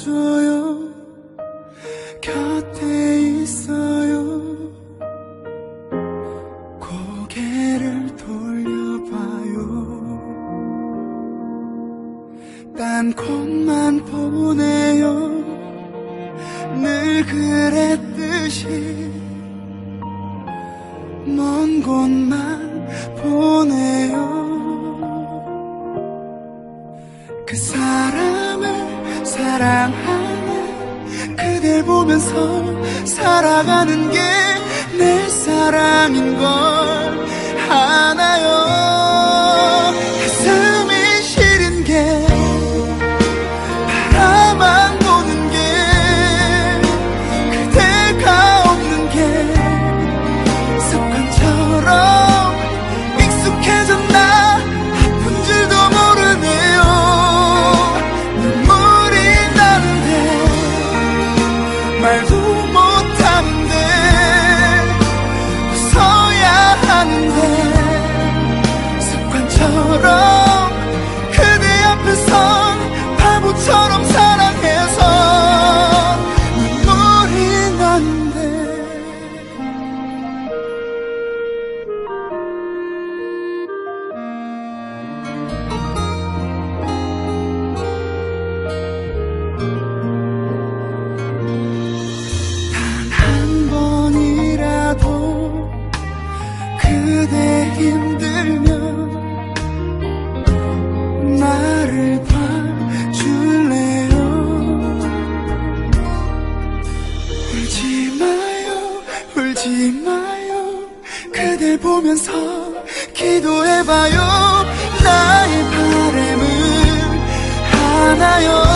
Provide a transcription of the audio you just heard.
안아줘요. 곁에 있어요. 고개를 돌려봐요. 딴 곳만 보내요. 늘 그랬듯이 먼 곳만 보내요. 그 사람 사랑하는 그댈 보면서 살아가는 게 내 사랑인 걸 아나요 그댈 보면서 기도해봐요. 나의 바램을 하나요?